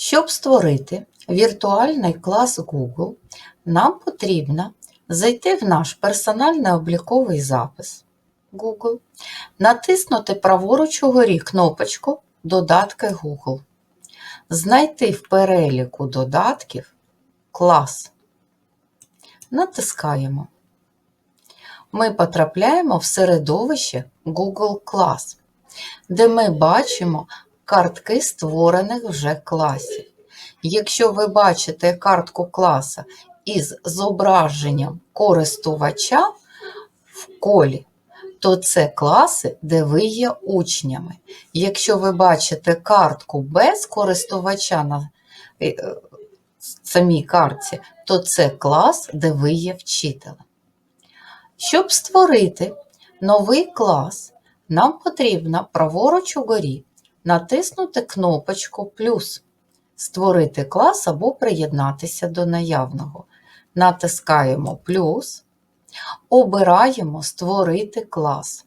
Щоб створити віртуальний клас Google, нам потрібно зайти в наш персональний обліковий запис Google, натиснути праворуч угорі кнопочку Додатки Google, знайти в переліку додатків клас. Натискаємо. Ми потрапляємо в середовище Google Class, де ми бачимо картки створених вже класів. Якщо ви бачите картку класа із зображенням користувача в колі, то це класи, де ви є учнями. Якщо ви бачите картку без користувача на е, е, самій картці, то це клас, де ви є вчителем. Щоб створити новий клас, нам потрібно праворуч угорі натиснути кнопочку плюс, створити клас або приєднатися до наявного. Натискаємо плюс, обираємо Створити клас.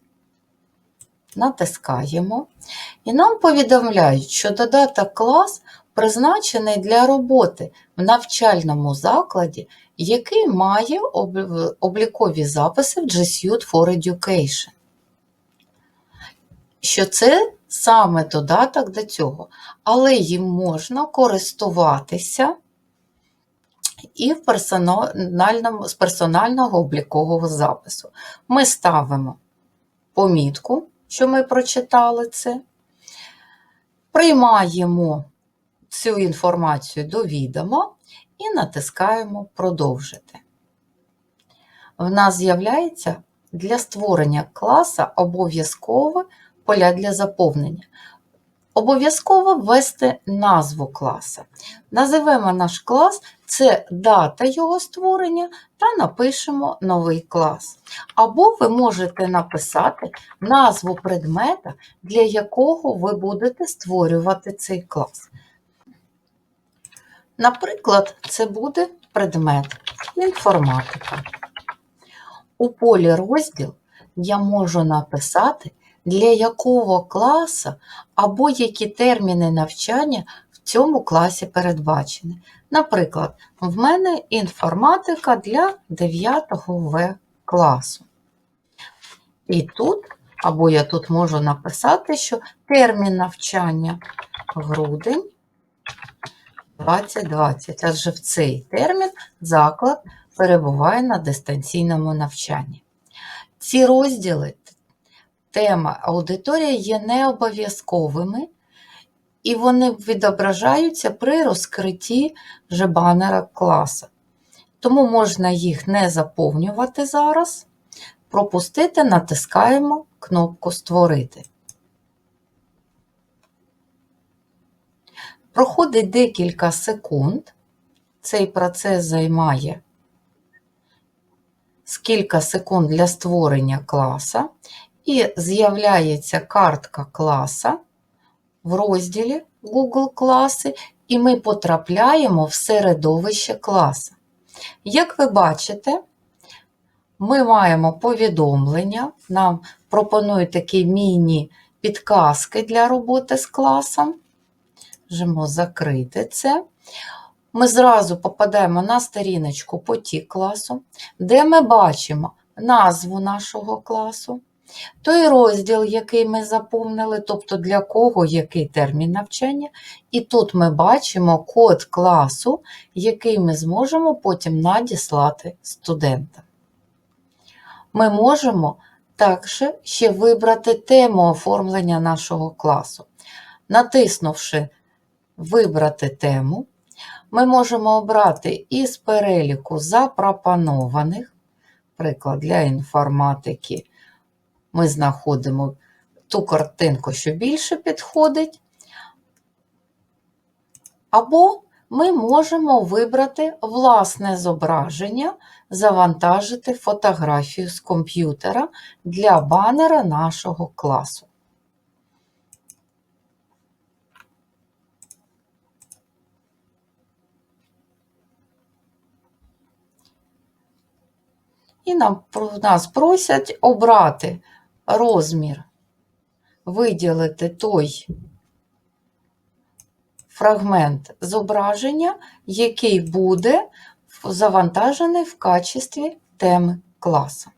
Натискаємо, і нам повідомляють, що додаток клас призначений для роботи в навчальному закладі, який має облікові записи в G Suite for Education. Що це саме додаток до цього, але їм можна користуватися і в персональному, з персонального облікового запису. Ми ставимо помітку, що ми прочитали це, приймаємо цю інформацію до відома і натискаємо Продовжити. В нас з'являється для створення класа обов'язкове поля для заповнення. Обов'язково ввести назву класа. Називемо наш клас, це дата його створення, та напишемо новий клас. Або ви можете написати назву предмета, для якого ви будете створювати цей клас. Наприклад, це буде предмет інформатика. У полі розділ я можу написати, для якого класу або які терміни навчання в цьому класі передбачені. Наприклад, в мене інформатика для 9 В класу. І тут, або я тут можу написати, що термін навчання грудень 2020, адже в цей термін заклад перебуває на дистанційному навчанні. Ці розділи, тема аудиторія є необов'язковими, і вони відображаються при розкритті вже банера класу. Тому можна їх не заповнювати зараз, пропустити, натискаємо кнопку Створити. Проходить декілька секунд. Цей процес займає кілька секунд для створення класа, і з'являється картка класа в розділі Google класи, і ми потрапляємо в середовище класа. Як ви бачите, ми маємо повідомлення, нам пропонують такі міні-підказки для роботи з класом. Жимо закрити це. Ми зразу попадаємо на сторіночку потік класу, де ми бачимо назву нашого класу, той розділ, який ми заповнили, тобто для кого який термін навчання. І тут ми бачимо код класу, який ми зможемо потім надіслати студентам. Ми можемо також ще вибрати тему оформлення нашого класу. Натиснувши Вибрати тему, ми можемо обрати із переліку запропонованих, приклад для інформатики, ми знаходимо ту картинку, що більше підходить, або ми можемо вибрати власне зображення, завантажити фотографію з комп'ютера для банера нашого класу. І нам, нас просять обрати розмір, виділити той фрагмент зображення, який буде завантажений в качестві теми класу.